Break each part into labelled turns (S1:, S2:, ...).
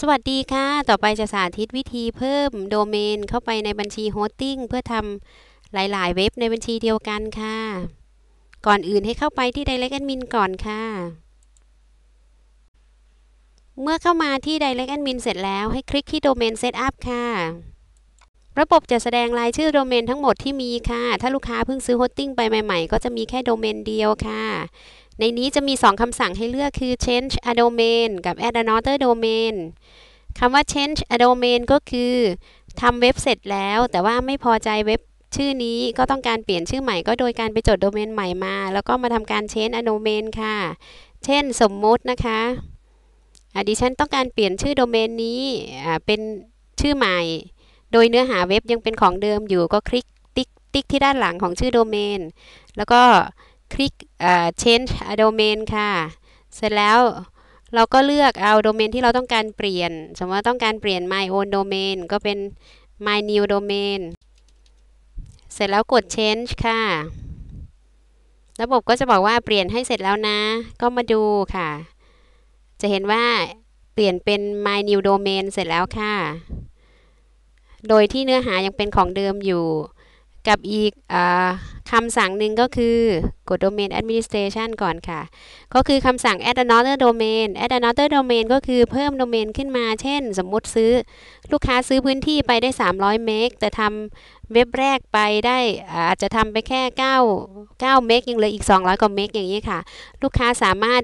S1: สวัสดีค่ะ ต่อไปจะสาธิตวิธีเพิ่มโดเมนเข้าไปในบัญชีโฮสติ้งเพื่อทำหลาย ๆ เว็บในบัญชีเดียวกันค่ะ ก่อนอื่นให้เข้าไปที่ Direct Admin ก่อนค่ะ เมื่อเข้ามาที่ Direct Admin เสร็จแล้วให้คลิกที่ Domain Setup ค่ะ ระบบจะแสดงรายชื่อโดเมนทั้งหมดที่มีค่ะ ถ้าลูกค้าเพิ่งซื้อโฮสติ้งไปใหม่ ๆ ก็จะมีแค่โดเมนเดียวค่ะ ในนี้จะมี 2 คำสั่งให้เลือกคือ change a domain กับ add another domain คำว่า change a domain ก็คือทำเว็บเสร็จแล้ว แต่ว่าไม่พอใจเว็บชื่อนี้ก็ต้องการเปลี่ยนชื่อใหม่ก็โดยการไปจดโดเมนใหม่มา แล้วก็มาทำการ change a domain ค่ะ เช่นสมมุตินะคะดิฉันต้องการเปลี่ยนชื่อโดเมนนี้เป็นชื่อใหม่ โดยเนื้อหาเว็บยังเป็นของเดิมอยู่ก็คลิกติ๊กติ๊กที่ด้านหลังของชื่อโดเมน แล้วก็ คลิก change domain ค่ะ เสร็จแล้วเราก็เลือกเอาโดเมนที่เราต้องการเปลี่ยน สมมติว่าต้องการเปลี่ยน my own domain ก็เป็น my new domain เสร็จแล้วกด change ค่ะ ระบบก็จะบอกว่าเปลี่ยนให้เสร็จแล้วนะ ก็มาดูค่ะ จะเห็นว่าเปลี่ยนเป็น my new domain เสร็จแล้วค่ะ โดยที่เนื้อหายังเป็นของเดิมอยู่ กับอีกอ คำสั่งหนึ่งก็คือกด domain administration ก่อนค่ะ ก็คือคำสั่ง add another domain add another domain ก็คือเพิ่มโดเมนขึ้นมา เช่น สมมุติซื้อลูกค้าซื้อพื้นที่ไปได้ 300 เมกแต่ทำเว็บแรกไปได้อาจจะทำไปแค่ 9 9 เมกยังเหลืออีก 200 กว่าเมกอย่างนี้ค่ะ ลูกค้าสามารถ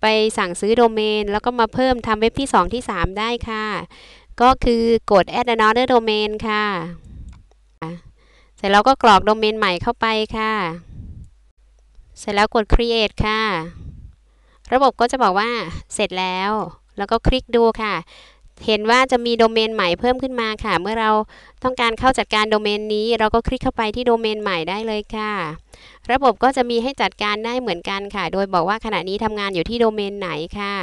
S1: ไปสั่งซื้อโดเมน แล้วก็มาเพิ่มทำเว็บที่ 2 ที่ 3 ได้ค่ะ ก็คือกด add another domain ค่ะ เสร็จแล้วก็กรอกโดเมนใหม่เข้าไปค่ะ เสร็จแล้วกด create ค่ะ ระบบก็จะบอกว่าเสร็จแล้ว แล้วก็คลิกดูค่ะ เห็นว่าจะมีโดเมนใหม่เพิ่มขึ้นมาค่ะ เมื่อเราต้องการเข้าจัดการโดเมนนี้ เราก็คลิกเข้าไปที่โดเมนใหม่ได้เลยค่ะ ระบบก็จะมีให้จัดการได้เหมือนกันค่ะ โดยบอกว่าขณะนี้ทำงานอยู่ที่โดเมนไหนค่ะ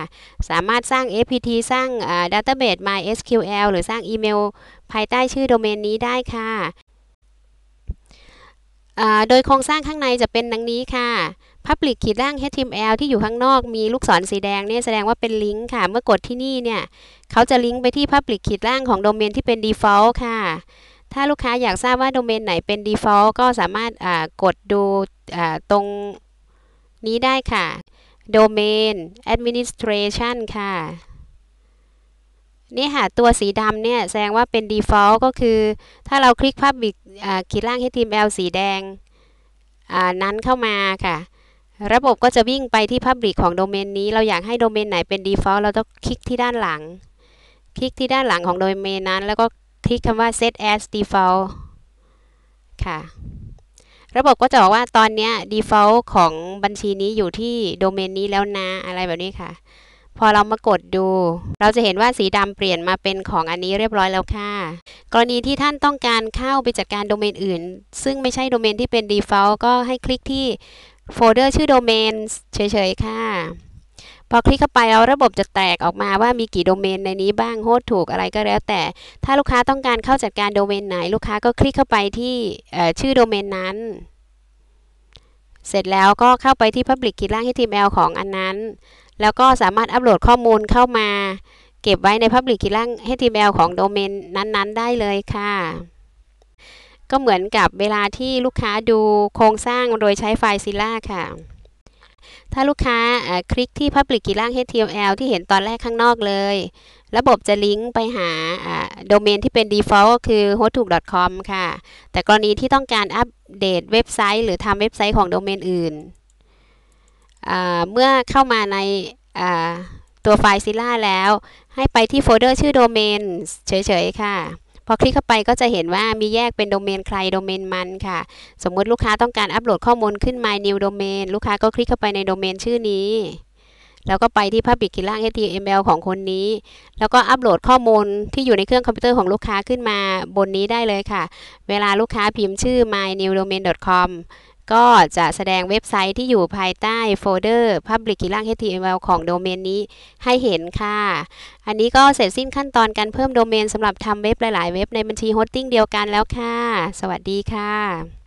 S1: สามารถสร้าง APT สร้าง Database MySQL หรือสร้างอีเมลภายใต้ชื่อโดเมนนี้ได้ค่ะ โดยโครงสร้างข้างในจะเป็นดังนี้ค่ะ Public ขีดล่าง HTML ที่อยู่ข้างนอกมีลูกศรสีแดงเนี่ยแสดงว่าเป็นลิงก์ค่ะ เมื่อกดที่นี่เนี่ย เขาจะลิงก์ไปที่ Public ขีดล่างของโดเมนที่เป็น Default ค่ะ ถ้าลูกค้าอยากทราบว่าโดเมนไหนเป็น Default ก็สามารถกดดูตรงนี้ได้ค่ะ Domain Administration ค่ะ นี่ค่ะตัวสีดำเนี่ยแสดงว่าเป็น default ก็คือ ถ้าเราคลิก public ขีดล่าง html สีแดงนั้นเข้ามาค่ะ ระบบก็จะวิ่งไปที่ public ของโดเมนนี้ เราอยากให้โดเมนไหนเป็น default เราต้องคลิกที่ด้านหลัง คลิกที่ด้านหลังของโดเมนนั้น แล้วก็คลิกคำว่า set as default ค่ะ ระบบก็จะบอกว่าตอนนี้ default ของบัญชีนี้อยู่ที่โดเมนนี้แล้วนะอะไรแบบนี้ค่ะ พอเรามากดดู เราจะเห็นว่าสีดำเปลี่ยนมาเป็นของอันนี้เรียบร้อยแล้วค่ะ กรณีที่ท่านต้องการเข้าไปจัดการโดเมนอื่น ซึ่งไม่ใช่โดเมนที่เป็น default ก็ให้คลิกที่โฟลเดอร์ชื่อโดเมนเฉยๆค่ะ พอคลิกเข้าไปแล้วระบบจะแตกออกมาว่ามีกี่โดเมนในนี้บ้างโฮสต์ถูกอะไรก็แล้วแต่ ถ้าลูกค้าต้องการเข้าจัดการโดเมนไหน ลูกค้าก็คลิกเข้าไปที่ชื่อโดเมนนั้น เสร็จแล้วก็เข้าไปที่ Public ขีดล่าง HTML ของอันนั้น แล้วก็สามารถอัปโหลดข้อมูลเข้ามา เก็บไว้ใน Public Key ล่าง HTML ของโดเมนนั้นๆ ได้เลยค่ะ ก็เหมือนกับเวลาที่ลูกค้าดูโครงสร้างโดยใช้ไฟล์ Zilla ค่ะ ถ้าลูกค้าคลิกที่ Public Key ล่าง HTML ที่เห็นตอนแรกข้างนอกเลย ระบบจะลิงก์ไปหาโดเมนที่เป็น default ก็คือ hostuk.com ค่ะ แต่กรณีที่ต้องการอัปเดตเว็บไซต์ หรือทำเว็บไซต์ของโดเมนอื่น เมื่อเข้ามาในตัวไฟล์ซิล่าแล้ว ให้ไปที่โฟลเดอร์ชื่อโดเมนเฉยๆ ค่ะพอคลิกเข้าไปก็จะเห็นว่ามีแยกเป็นโดเมนใครโดเมนมันค่ะ สมมุติลูกค้าต้องการอัปโหลดข้อมูลขึ้น my new domain ลูกค้าก็คลิกเข้าไปในโดเมนชื่อนี้ แล้วก็ไปที่ public ขีดล่าง html ของคนนี้ แล้วก็อัปโหลดข้อมูลที่อยู่ในเครื่องคอมพิวเตอร์ของลูกค้าขึ้นมาบนนี้ได้เลยค่ะ เวลาลูกค้าพิมพ์ชื่อ my new domain com ก็จะแสดงเว็บไซต์ที่อยู่ภายใต้โฟลเดอร์ Public ขีล่าง HTML ของโดเมนนี้ให้เห็นค่ะ อันนี้ก็เสร็จสิ้นขั้นตอนการเพิ่มโดเมนสำหรับทำเว็บหลาย ๆ เว็บในบัญชีโฮสติ้งเดียวกันแล้วค่ะ สวัสดีค่ะ